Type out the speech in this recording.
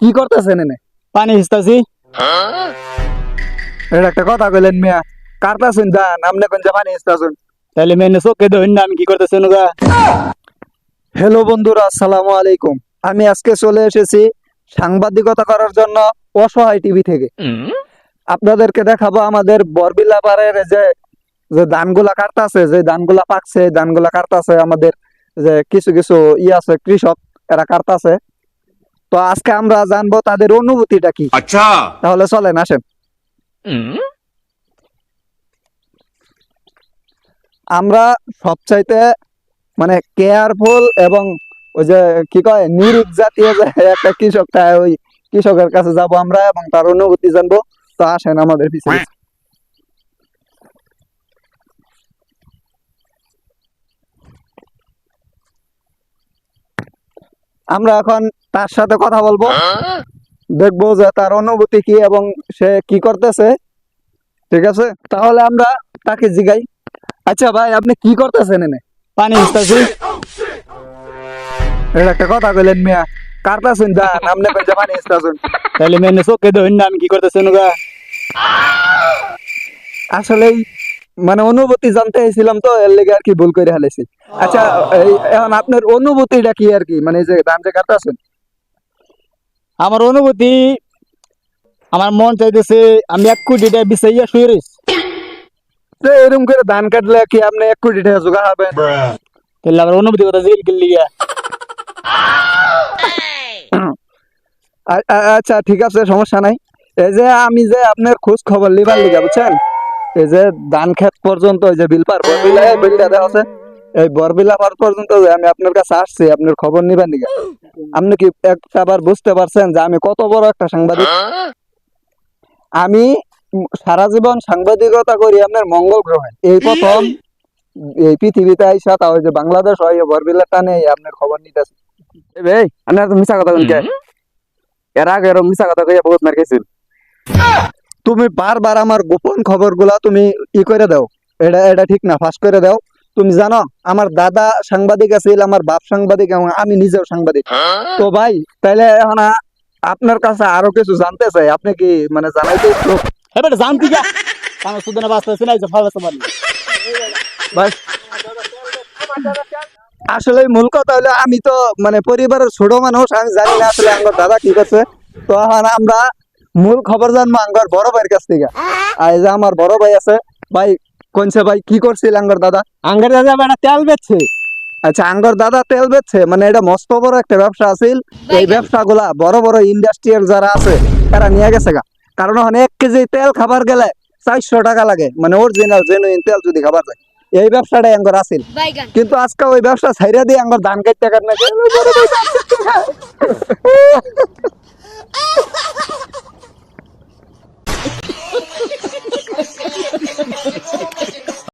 কি করতেছেন এনে? পানি হিসতাছি? এটা একটা কথা কইলেন মিয়া কারতাছেন দান আপনি কোন জাপানি ইস্তাছেন তাহলে মেনে চোখে দেবেন না আমি কি করতেছি অনুগা হ্যালো বন্ধুরা আসসালামু আলাইকুম। আমি আজকে চলে এসেছি সাংবাদিকতা করার জন্য অসহায় টিভি থেকে। আপনাদেরকে দেখাবো আমাদের বরবিলা পাড়ের যে যে ধানগুলা কাটতাছে যে ধানগুলা পাকছে ধানগুলা কাটতাছে আমাদের যে কিছু কিছু ই আছে কৃষক এরা কাটতাছে। তো আজকে আমরা জানব তাদের অনুভূতিটা কি? আচ্ছা। তাহলে চলেন আসেন। আমরা সবচাইতে মানে কেয়ারফুল এবং ওই যে কি কয় নিরুদ জাতীয় যে একটা কৃষকটা ওই কৃষকের কাছে যাব আমরা এবং তার অনুভূতি জানব। তো আসেন আমাদের পিছনে আমরা এখন তার সাথে কথা বলব। দেখব যে তার অনুভূতি কি এবং সে কি করতেছে। ঠিক আছে? তাহলে আমরা তাকে জিগাই। আচ্ছা ভাই, আপনি কি করতেছেন এনে? পানি হিসতাছি এটা একটা কথা কইলেন মিয়া। কারতাছেন দান আপনি কোন জাপানি ইস্তাছেন তাহলে মেনে চোখে দেবেন না, আমি কি করতেছি অনুগা আসলে মানে অনুভূতি জানতে চাইছিলাম তো, এর লেগে আর কি ভুল করে হালাইছি আচ্ছা এখন আপনার অনুভূতিটা কি আর কি? মানে যে ধান যে কাটতাছেন আমার অনুভূতি আমার মন চাইতেছে আমি এক কোটি টাকা বিচাইয়া শুয়ে রয়েছি এরকম করে ধান কাটলে কি আপনি এক কোটি টাকা জোগা হবেন তাহলে আমার অনুভূতি কথা জিল গেলি আচ্ছা ঠিক আছে সমস্যা নাই। এই যে আমি যে আপনার খোঁজ খবর লিবার লিগা বুঝছেন? এই যে ধান খেত পর্যন্ত এই যে বিলপার বরবিলা এই বিলটা দেওয়া আছে। এই বরবিলা পার পর্যন্ত যে আমি আপনার কাছে আসছি আপনার খবর নিবার লিগা আপনি কি একটাবার বুঝতে পারছেন যে আমি কত বড় একটা সাংবাদিক? আমি সারা জীবন সাংবাদিকতা করি আপনার মঙ্গল গ্রহে। এই প্রথম এই পৃথিবীতে আইসা তাও এই যে বাংলাদেশ হয় এই বরবিলা টানে এই আপনার খবর নিতেছি। ভাই আমি তো মিছা কথা কইন কে? এর আগে এরকম মিছা কথা কইয়া বহুত মার খাইছিল। তুমি বারবার আমার গোপন খবরগুলা তুমি ই করে দাও। এটা এটা ঠিক না ফাঁস করে দাও। তুমি জানো আমার দাদা সাংবাদিক আছিল আমার বাপ সাংবাদিক এবং আমি নিজেও সাংবাদিক। তো ভাই তাইলে এখন আপনার কাছে আরও কিছু জানতে চাই আপনি কি মানে জানাইতে এবার জানতি গা আমার সুদনে বাঁচতেছে না এই যে ফালছে পানি ভাই আসলে মূল কথা হলো আমি তো মানে পরিবারের ছোট মানুষ আমি জানি না আসলে আমার দাদা কি করছে। তো এখন আমরা মূল খবর জানব আমার বড় ভাইয়ের কাছ থেকে। আর যে আমার বড় ভাই আছে ভাই কোনছে ভাই? কি করছিল আঙ্গর দাদা? আঙ্গার দাদা বেটা তেল বেচছে। আচ্ছা আঙ্গর দাদা তেল বেচছে? মানে এটা মস্ত বড় একটা ব্যবসা আছিল। এই ব্যবসা গুলা বড় বড় ইন্ডাস্ট্রিয়াল যারা আছে তারা নিয়ে গেছে গা। কারণ ওখানে এক কেজি তেল খাবার গেলে চারশো টাকা লাগে। মানে অরিজিনাল জেনুইন তেল যদি খাবার যায়। এই ব্যবসাটাই আঙ্গর আছিল। বাইগান কিন্তু আজকে ওই ব্যবসা ছাইরা দিয়ে আঙ্গর ধান কাটতে কাটতে